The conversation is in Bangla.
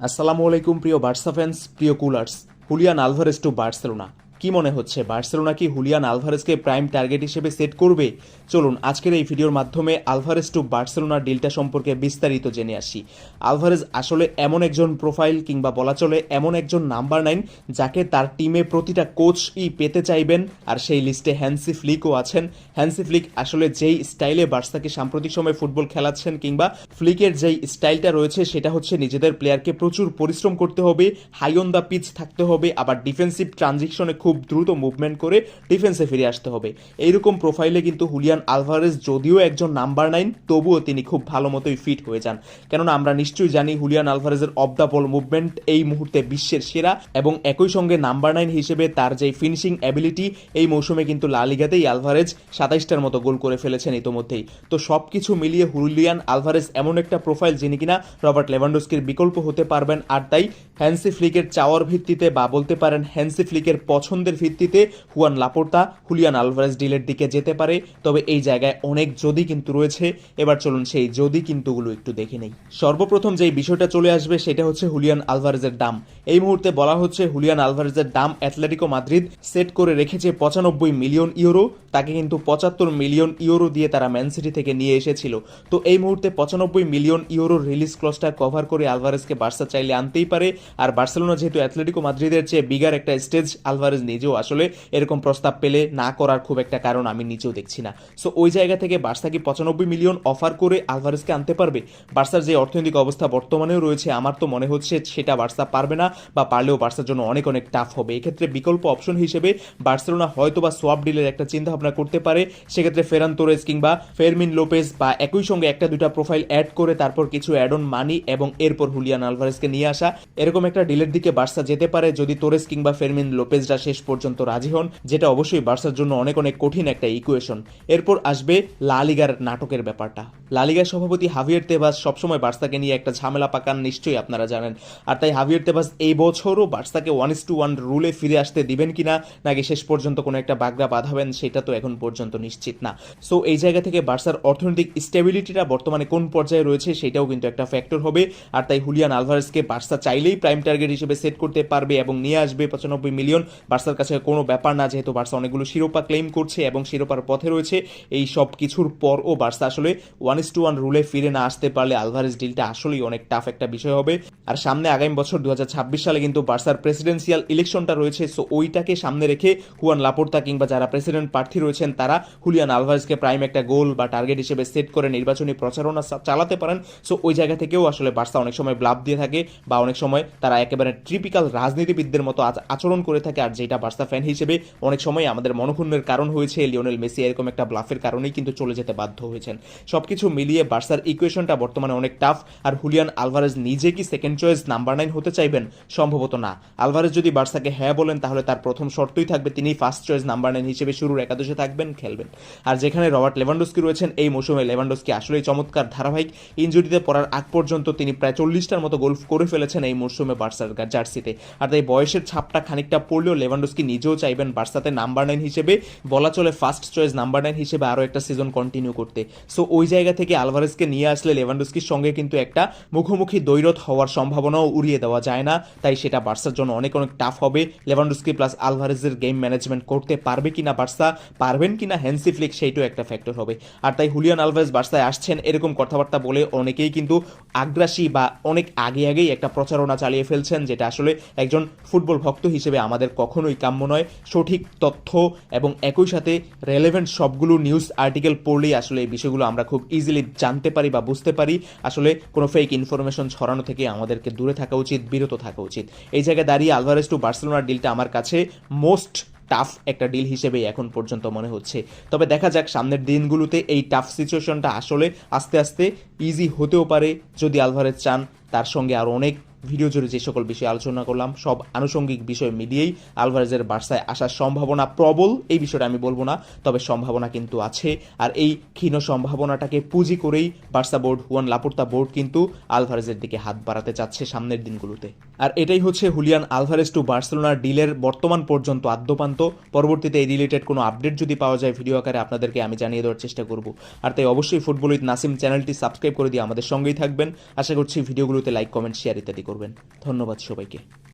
আসসালামু আলাইকুম প্রিয় বার্সা ফ্যান্স প্রিয় culers Julian Alvarez to Barcelona কি মনে হচ্ছে? বার্সেলোনা কি হুলিয়ান আলভারেজকে প্রাইম টার্গেট হিসেবে সেট করবে? চলুন আজকের এই ভিডিওর মাধ্যমে আলভারেজ টু বার্সেলোনার ডিলটা সম্পর্কে বিস্তারিত জেনে আসি। আলভারেজ আসলে এমন একজন প্রোফাইল কিংবা বলা চলে এমন একজন নাম্বার নাইন যাকে তার টিমে প্রতিটা কোচই পেতে চাইবেন আর সেই লিস্টে হ্যান্সি ফ্লিকও আছেন। হ্যান্সি ফ্লিক আসলে যেই স্টাইলে বার্সাকে সাম্প্রতিক সময়ে ফুটবল খেলাচ্ছেন কিংবা ফ্লিকের যেই স্টাইলটা রয়েছে সেটা হচ্ছে নিজেদের প্লেয়ারকে প্রচুর পরিশ্রম করতে হবে, হাই অন দ্য পিচ থাকতে হবে, আবার ডিফেন্সিভ ট্রানজিশনে খুব দ্রুত মুভমেন্ট করে ডিফেন্সে ফিরে আসতে হবে। এইরকম প্রোফাইলে কিন্তু হুলিয়ান আলভারেজ যদিও একজন নাম্বার নাইন তবুও তিনি খুব ভালো মতোই ফিট হয়ে যান। কেননা আমরা নিশ্চয়ই জানি হুলিয়ান আলভারেজের অফ দ্য বল মুভমেন্ট এই মুহূর্তে বিশ্বের সেরা এবং একই সঙ্গে নাম্বার নাইন হিসেবে তার যে ফিনিশিং অ্যাবিলিটি এই মৌসুমে কিন্তু লা লিগাতেই আলভারেজ সাতাইশটার মতো গোল করে ফেলেছেন ইতোমধ্যেই। তো সব কিছু মিলিয়ে হুলিয়ান আলভারেজ এমন একটা প্রোফাইল যিনি কিনা রবার্ট লেভানডোস্কির বিকল্প হতে পারবেন। আর তাই হ্যান্সি ফ্লিকের চাওয়ার ভিত্তিতে বা বলতে পারেন হ্যান্সি ফ্লিকের পছন্দের ভিত্তিতে হুয়ান লাপোর্তা, হুলিয়ান আলভারেজ ডিলের দিকে যেতে পারে। তবে এই জায়গায় অনেক যদি কিন্তু রয়েছে। এবার চলুন সেই যদি কিন্তুগুলো একটু দেখে নেই। সর্বপ্রথম যেই বিষয়টা চলে আসবে সেটা হচ্ছে হুলিয়ান আলভারেজের দাম। এই মুহূর্তে বলা হচ্ছে হুলিয়ান আলভারেজের দাম অ্যাথলেটিকো মাদ্রিদ সেট করে রেখেছে পঁচানব্বই মিলিয়ন ইউরো। তাকে কিন্তু পঁচাত্তর মিলিয়ন ইউরো দিয়ে তারা ম্যান সিটি থেকে নিয়ে এসেছিল। তো এই মুহূর্তে পঁচানব্বই মিলিয়ন ইউরোর রিলিজ ক্লসটা কভার করে আলভারেজকে বার্সা চাইলে আনতেই পারে। আর বার্সেলোনা যেহেতু অ্যাথলেটিকো মাদ্রিদের চেয়ে বিগার একটা স্টেজ আলভারেজ নিজেও আসলে এরকম প্রস্তাব পেলে না করার খুব একটা কারণ আমি নিজেও দেখছি না। সো ওই জায়গা থেকে বার্সা কি পঁচানব্বই মিলিয়ন অফার করে আলভারেজকে আনতে পারবে। বার্সার যে অর্থনৈতিক অবস্থা বর্তমানেও রয়েছে, আমার তো মনে হচ্ছে সেটা বার্সা পারবে না বা পারলেও বার্সার জন্য অনেক অনেক টাফ হবে। এক্ষেত্রে বিকল্প অপশন হিসেবে বার্সেলোনা হয়তো বা সোয়াপ ডিলের একটা চিন্তা ভাবনা করতে পারে। সেক্ষেত্রে ফেরান তোরেস কিংবা ফেরমিন লোপেজ বা একই সঙ্গে একটা, দুটা প্রোফাইল অ্যাড করে তারপর কিছু অ্যাড অন মানি এবং এরপর হুলিয়ান আলভারেজকে নিয়ে আসা। এরকম একটা ডিলের দিকে বার্সা যেতে পারে যদি তোরেস কিংবা ফেরমিন লোপেজরা শেষ পর্যন্ত রাজি হন, যেটা অবশ্যই বার্সার জন্য অনেক অনেক কঠিন একটা ইকুয়েশন এরপর আসবে লা লিগার নাটকের ব্যাপারটা। লা লিগার সভাপতি হাভিয়ার তেবাস সবসময় বার্সাকে নিয়ে একটা ঝামেলা পাকান, নিশ্চয়ই আপনারা জানেন। আর তাই হাভিয়ার তেবাস এই বছরও বার্সাকে ওয়ান ইস টু ওয়ান রুলে ফিরে আসতে দিবেন কিনা, নাকি শেষ পর্যন্ত কোনো একটা বাগড়া বাঁধাবেন, সেটা তো এখন পর্যন্ত নিশ্চিত না। সো এই জায়গা থেকে বার্সার অর্থনৈতিক স্টেবিলিটিটা বর্তমানে কোন পর্যায়ে রয়েছে, সেটাও কিন্তু একটা ফ্যাক্টর হবে। আর তাই হুলিয়ান আলভারেসকে বার্সা চাইলেই প্রাইম টার্গেট হিসেবে সেট করতে পারবে এবং নিয়ে আসবে পঁচানব্বই মিলিয়ন বার্সার কাছে কোনো ব্যাপার না, যেহেতু বার্সা অনেকগুলো শিরোপা ক্লেম করছে এবং শিরোপার পথে রয়েছে এই সব কিছুর পর ও বার্সা আসলে ওয়ান ইস টু ওয়ান রুলে ফিরে না আসতে পারলে আলভারেজ ডিলটা আসলেই অনেক টাফ একটা বিষয় হবে। আর সামনে আগামী বছর দু হাজার ছাব্বিশ সালে কিন্তু বার্সার প্রেসিডেন্সিয়াল ইলেকশনটা রয়েছে সো ওইটাকে সামনে রেখে হুয়ান লাপোর্তা কিংবা যারা প্রেসিডেন্ট প্রার্থী রয়েছেন, তারা হুলিয়ান আলভারেজকে প্রাইম একটা গোল বা টার্গেট হিসেবে সেট করে নির্বাচনী প্রচারণা চালাতে পারেন। সো ওই জায়গা থেকেও আসলে বার্সা অনেক সময় ব্লাভ দিয়ে থাকে বা অনেক সময় তারা একেবারে ট্রিপিক্যাল রাজনীতিবিদদের মতো আচ- আচরণ করে থাকে। আর যেটা বার্সা ফ্যান হিসেবে অনেক সময় আমাদের মনক্ষুণ্ণের কারণ হয়েছে, লিওনেল মেসি এরকম একটা ব্লাফের কারণেই কিন্তু চলে যেতে বাধ্য হয়েছেন। সবকিছু মিলিয়ে বার্সার ইকুয়েশনটা বর্তমানে অনেক টাফ আর হুলিয়ান আলভারেজ নিজে কি সেকেন্ড চয়েস নাম্বার নাইন হতে চাইবেন, সম্ভবত না। আলভারেজ যদি বার্সাকে হ্যাঁ বলেন, তাহলে তার প্রথম শর্তই থাকবে, তিনি ফার্স্ট চয়েস নাম্বার নাইন হিসেবে শুরুর একাদশে থাকবেন, খেলবেন। আর যেখানে রবার্ট লেভানডোস্কি রয়েছেন, এই মৌসুমে লেভানডোস্কি আসলেই চমৎকার ধারাবাহিক। ইঞ্জুরিতে পড়ার আগ পর্যন্ত তিনি প্রায় চল্লিশটার মতো গোল করে ফেলেছেন এই মৌসুমে বার্সার জার্সিতে। আর তাই বয়সের ছাপটা খানিকটা পড়লেও লেভানডোস্কি নিজেও চাইবেন বার্সাতে নাম্বার নাইন হিসেবে। বলা চলে ফার্স্ট চয়েস নাম্বার নাইন হিসেবে আরও একটা সিজন কন্টিনিউ করতে। সো ওই জায়গা থেকে আলভারেজকে নিয়ে আসলে লেভানডোস্কির সঙ্গে কিন্তু একটা মুখোমুখি দৈরত হওয়ার সম্ভাবনাও উড়িয়ে দেওয়া যায় না। তাই সেটা বার্সার জন্য অনেক অনেক টাফ হবে। লেভানডোস্কি প্লাস আলভারেজের গেম ম্যানেজমেন্ট করতে পারবে কিনা বার্সা, পারবেন কিনা হ্যান্সি ফ্লিক সেইটাও একটা ফ্যাক্টর হবে। আর তাই হুলিয়ান আলভারেজ বার্সায় আসছেন এরকম কথাবার্তা বলে অনেকেই কিন্তু আগ্রাসী বা অনেক আগে আগেই একটা প্রচারণা চালিয়ে ফেলছেন, যেটা আসলে একজন ফুটবল ভক্ত হিসেবে আমাদের কখনোই কাম্য নয়। সঠিক তথ্য এবং একই সাথে রেলেভেন্ট সবগুলো নিউজ আর্টিকেল পড়লেই আসলে এই বিষয়গুলো আমরা খুব ইজিলি জানতে পারি বা বুঝতে পারি। আসলে কোনো ফেক ইনফরমেশন ছড়ানো থেকে আমাদেরকে দূরে থাকা উচিত, বিরত থাকা উচিত। এই জায়গায় দাঁড়িয়ে আলভারেজ টু বার্সেলোনার ডিলটা আমার কাছে মোস্ট টাফ একটা ডিল হিসেবেই এখন পর্যন্ত মনে হচ্ছে। তবে দেখা যাক, সামনের দিনগুলোতে এই টাফ সিচুয়েশনটা আসলে আস্তে আস্তে ইজি হতেও পারে যদি আলভারেজ চান, তার সঙ্গে আরও অনেক ভিডিও জুড়ে যে সকল বিষয়ে আলোচনা করলাম, সব আনুষঙ্গিক বিষয় মিলিয়েই আলভারেজের বার্সায় আসার সম্ভাবনা প্রবল, এই বিষয়টা আমি বলব না, তবে সম্ভাবনা কিন্তু আছে। আর এই ক্ষীণ সম্ভাবনাটাকে পুঁজি করেই Barca board, Juan Laporta board কিন্তু আলভারেজের দিকে হাত বাড়াতে চাচ্ছে সামনের দিনগুলোতে। আর এটাই হচ্ছে হুলিয়ান আলভারেজ টু বার্সেলোনার ডিলের বর্তমান পর্যন্ত আদ্যপান্ত। পরবর্তীতে এই রিলেটেড কোনো আপডেট যদি পাওয়া যায় ভিডিও আকারে আপনাদেরকে আমি জানিয়ে দেওয়ার চেষ্টা করব। আর তাই অবশ্যই ফুটবল উইথ নাসিম চ্যানেলটি সাবস্ক্রাইব করে দিয়ে আমাদের সঙ্গেই থাকবেন। আশা করছি ভিডিওগুলোতে লাইক, কমেন্ট শেয়ার ইত্যাদি করবেন। ধন্যবাদ সবাইকে।